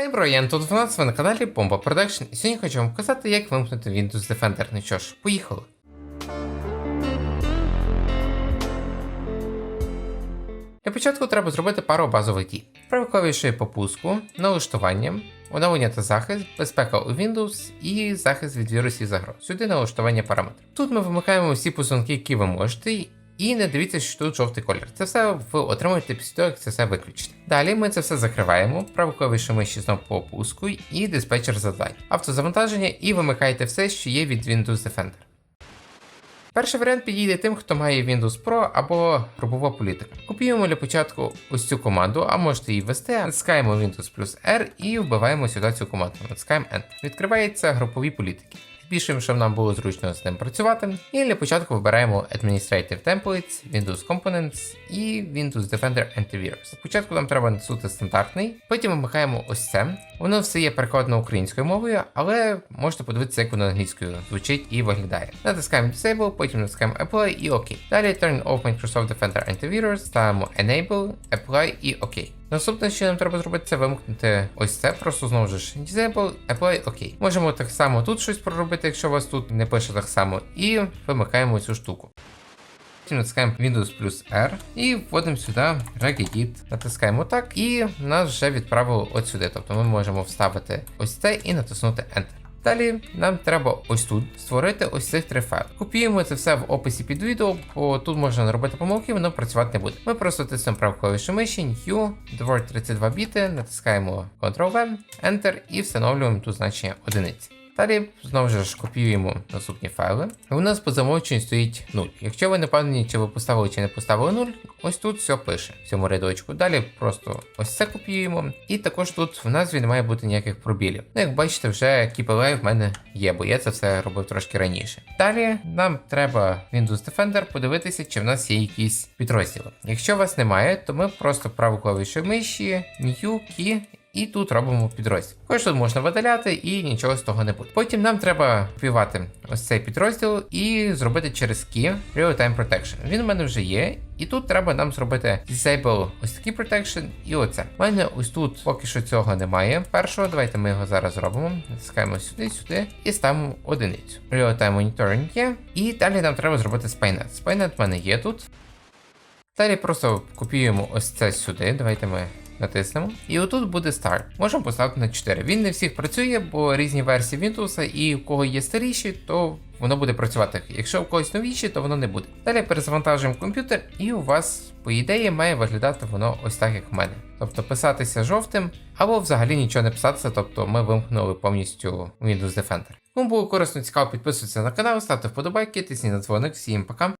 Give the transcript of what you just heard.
Хей, бро, я Антон 12, ви на каналі Bomba Production, і сьогодні хочу вам показати, як вимкнути Windows Defender. Ну що ж, поїхали. Для початку треба зробити пару базових дій. Правоклавішою по пуску, налаштування, оновлення та захист, безпека у Windows і захист від вірусів загроз. Сюди налаштування параметрів. Тут ми вимикаємо всі посунки, які ви можете. І не дивіться, що тут жовтий колір. Це все ви отримуєте після того, як це все виключите. Далі ми це все закриваємо, правоклавішою миші знову по опуску і диспетчер завдань, автозавантаження і вимикаєте все, що є від Windows Defender. Перший варіант підійде тим, хто має Windows Pro або групова політика. Копіюємо для початку ось цю команду, а можете її ввести, натискаємо Windows плюс R і вбиваємо сюди цю команду. Натискаємо Enter. Відкриваються групові політики. Збільшуємо, щоб нам було зручно з ним працювати. І для початку вибираємо Administrative Templates, Windows Components і Windows Defender Antivirus. Спочатку нам треба натиснути стандартний, потім вимикаємо ось це. Воно все є перекладено українською мовою, але можете подивитися, як воно англійською звучить і виглядає. Натискаємо Disable, потім натискаємо Apply і OK. Далі Turn off Microsoft Defender Antivirus, ставимо Enable, Apply і OK. Наступне, що нам треба зробити, це вимкнути ось це, просто знову ж Disable, Apply, OK. Можемо так само тут щось проробити, якщо у вас тут не пише так само, і вимикаємо цю штуку. Натискаємо Windows плюс R і вводимо сюди Regedit. Натискаємо так, і нас вже відправило от сюди. Тобто ми можемо вставити ось це і натиснути Enter. Далі нам треба ось тут створити ось цих три файли. Копіюємо це все в описі під відео, бо тут можна наробити помилки, воно працювати не буде. Ми просто тиснемо правкою миші, New, Word 32 біти, натискаємо Ctrl-V, Enter і встановлюємо тут значення одиниці. Далі знову ж копіюємо наступні файли. У нас по замовченню стоїть 0. Якщо ви не впевнені, чи ви поставили чи не поставили 0, ось тут все пише в цьому рядочку. Далі просто ось це копіюємо. І також тут в назві не має бути ніяких пробілів. Ну, як бачите, вже KPLA в мене є, бо я це все робив трошки раніше. Далі нам треба Windows Defender подивитися, чи в нас є якісь підрозділи. Якщо у вас немає, то ми просто праву клавішу миші, New Key і тут робимо підрозділ. Також тут можна видаляти і нічого з того не буде. Потім нам треба копіювати ось цей підрозділ і зробити через Key Real-Time Protection. Він у мене вже є. І тут треба нам зробити Disable ось такий Protection і оце. У мене ось тут поки що цього немає. Першого, давайте ми його зараз зробимо. Натискаємо сюди, сюди і ставимо одиницю. Real-Time Monitoring є. І далі нам треба зробити Spynet. Spynet в мене є тут. Далі просто копіюємо ось це сюди. Давайте ми натиснемо. І отут буде Start. Можемо поставити на 4. Він не всіх працює, бо різні версії Windows, і у кого є старіші, то воно буде працювати. Якщо у когось новіші, то воно не буде. Далі перезавантажуємо комп'ютер, і у вас, по ідеї, має виглядати воно ось так, як в мене. Тобто писатися жовтим, або взагалі нічого не писатися, тобто ми вимкнули повністю Windows Defender. Кому було корисно цікаво, підписуйтесь на канал, ставте вподобайки, тисніть на дзвоник. Всім пока.